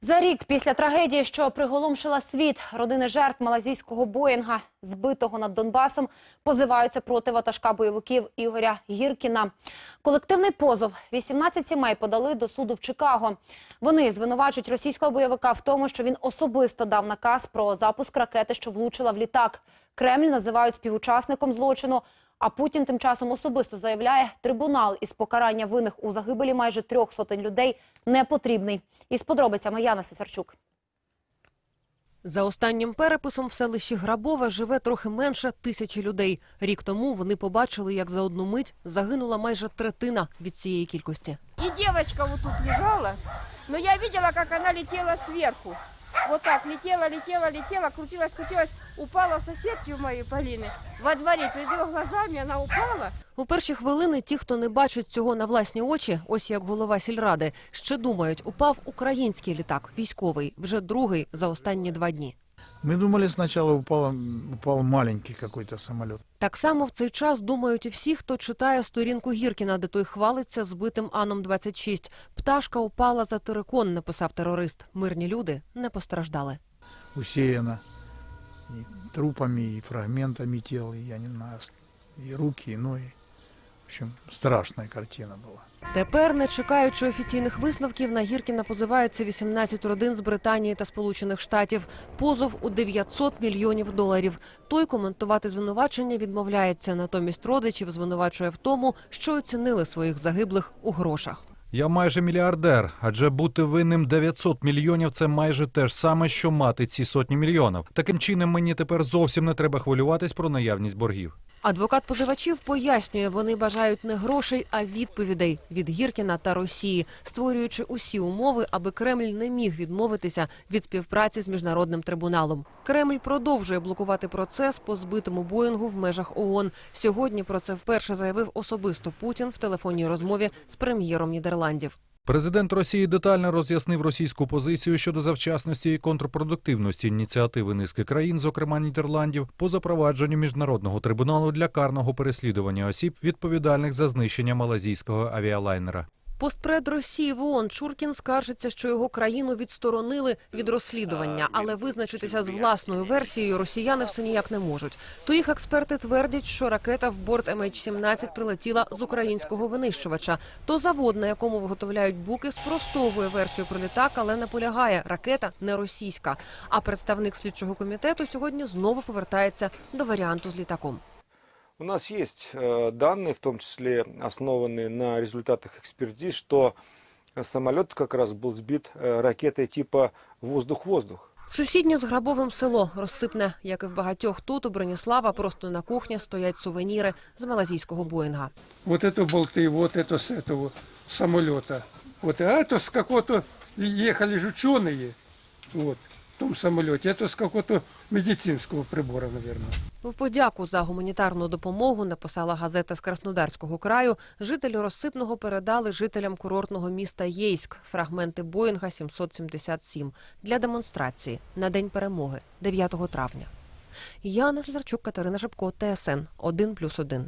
За рік після трагедії, що приголомшила світ, родини жертв малазійського Боїнга, збитого над Донбасом, позиваються проти ватажка бойовиків Ігоря Гіркіна. Колективний позов 18 сімей подали до суду в Чикаго. Вони звинувачують російського бойовика в тому, що він особисто дав наказ про запуск ракети, що влучила в літак. Кремль називають співучасником злочину. А Путін тим часом особисто заявляє, трибунал із покарання винних у загибелі майже трьох сотень людей не потрібний. Із подробицями Яна Сесарчук. За останнім переписом в селищі Грабове живе трохи менше тисячі людей. Рік тому вони побачили, як за одну мить загинула майже третина від цієї кількості. И девочка вот тут лежала, но я видела, как она летела сверху. Вот так, летела, летела, летела, крутилась, крутилась, упала у моей Полины. Во дворе, перед ее глазами она упала. У перші хвилини ті, хто не бачить цього на власні очі, ось як голова сільради, ще думають, упав український літак, військовий, вже другий за останні два дні. Мы думали сначала упал, упал маленький какой-то самолет. Так само в цей час думають і всі, хто читає сторінку Гіркіна, де той хвалиться збитим Аном-26. Пташка упала за терикон, написав терорист. Мирні люди не постраждали. Усеяно и трупами, и фрагментами тел, и, я не знаю, и руки, и ноги. В общем, страшная картина была. Тепер, не чекаючи офіційних висновків, на Гіркіна позиваються 18 родин з Британії та Сполучених Штатів. Позов у 900 мільйонів доларів. Той коментувати звинувачення відмовляється. Натомість родичів звинувачує в тому, що оцінили своїх загиблих у грошах. Я майже мільярдер, адже бути винним 900 мільйонів це майже те ж саме, що мати ці сотні мільйонів. Таким чином, мені тепер зовсім не треба хвилюватись про наявність боргів. Адвокат позивачів пояснює, вони бажають не грошей, а відповідей від Гіркіна та Росії, створюючи усі умови, аби Кремль не міг відмовитися від співпраці з міжнародним трибуналом. Кремль продовжує блокувати процес по збитому Боїнгу в межах ООН. Сьогодні про це вперше заявив особисто Путін в телефонній розмові з прем'єром Нідерландів. Президент Росії детально роз'яснив російську позицію щодо завчасності і контрпродуктивності ініціативи низки країн, зокрема Нідерландів, по запровадженню міжнародного трибуналу для карного переслідування осіб, відповідальних за знищення малазійського авіалайнера. Постпред Росії в ООН Чуркін скаржиться, що його країну відсторонили від розслідування, але визначитися з власною версією росіяни все ніяк не можуть. То їх експерти твердять, що ракета в борт MH17 прилетіла з українського винищувача. То завод, на якому виготовляють буки, спростовує версію про літак, але наполягає, ракета не російська. А представник слідчого комітету сьогодні знову повертається до варіанту з літаком. У нас есть э, данные, в том числе основанные на результатах экспертиз, что э, самолет как раз был сбит э, ракетой типа воздух-воздух. Сусіднє з Грабовим село розсипне, як і в багатьох тут у Броніслава, просто на кухні стоять сувеніри з малазійського Боїнга. вот это болты, вот это с этого самолета. Вот, а это с какого-то ехали же ученые, вот, в том самолете. Это с какого-то медицинского прибора, наверное. В подяку за гуманітарну допомогу написала газета з Краснодарського краю. Жителі розсипного передали жителям курортного міста Єйськ фрагменти Боїнга 777 для демонстрації на день перемоги 9 травня. Яна Слезарчук, Катерина Шепко, ТСН 1+,1.